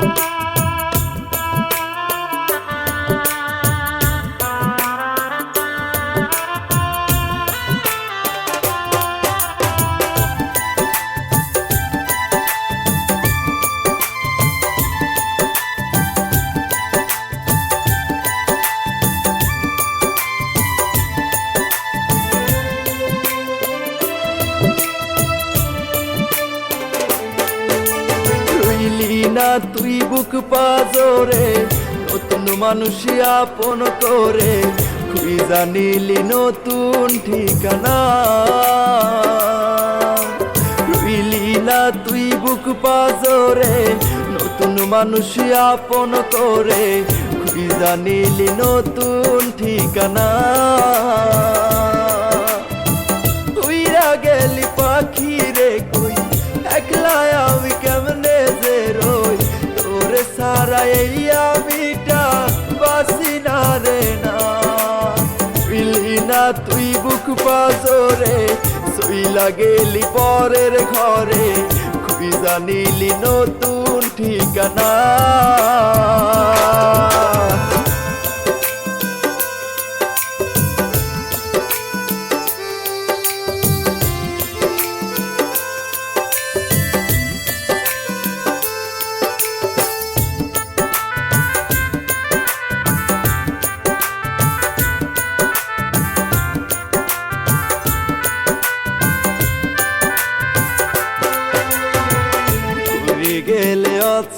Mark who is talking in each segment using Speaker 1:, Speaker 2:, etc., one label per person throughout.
Speaker 1: Bye. রইলি না, তুই বুক পাজরে, নতুন মানুষ আপন করে। খুই জানিলি নতুন ঠিকানা। রইলি না, তুই বুক পাজরে, নতুন মানুষ আপন করে। খুই জানিলি নতুন ঠিকানা। সারা এই আমিটা বাসি না রে না। পিলি না তুই বুক পাজরে সইলা লাগেলি পরের ঘরে খুবই জানিলি নতুন ঠিকানা।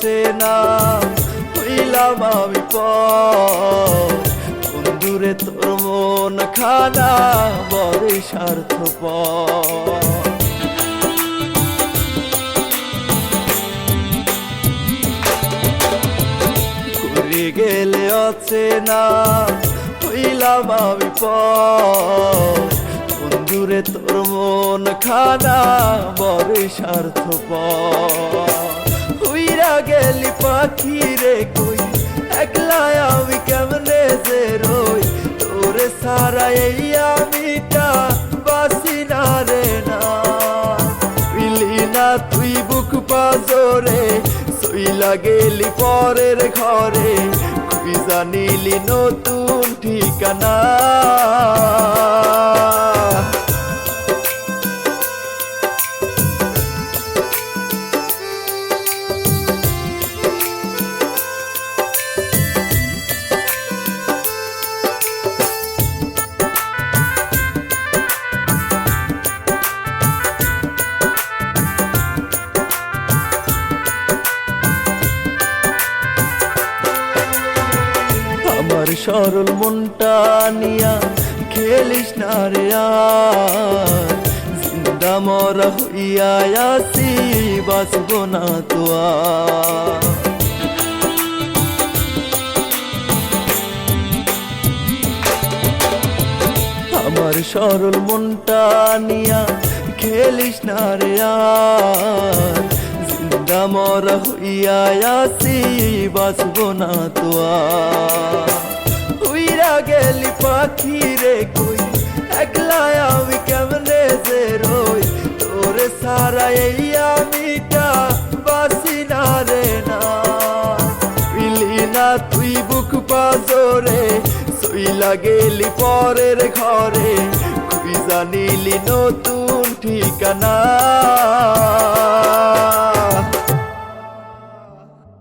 Speaker 1: গেলে আছে না হইলাম আমি বন্ধুরে, তোর মন খানা বড় স্বার্থ ঘুরে গেলে আছে না হইলাম আমি বন্ধুরে, তোর মন খানা বড় স্বার্থ হুইরা গেলি পাখি রে কই? একলা আমি কেমনে যে রই? তোরে সারা এই আমিটা বাসি না রে না। বিলি না তুই বুক পাজরে সইলা গেলি পরের ঘরে। খুবই জানিলি নতুন ঠিকানা? সরল মনটা নিয়া খেলিস না রে জিন্দা মরা হইয়া আসি বাঁচব না তো আমার সরল মনটা নিয়া খেলিস না রে জিন্দা মরা হইয়া আসি বাঁচব না তো উইরা গেলি পাখি রে কই একলা আমি কেমনে যে রই তোরে সারা এই আমিটা বাসি না রে না বিলি না তুই বুক পাজরে সইলা গেলি পরের ঘরে খুবই জানিলি নতুন ঠিকানা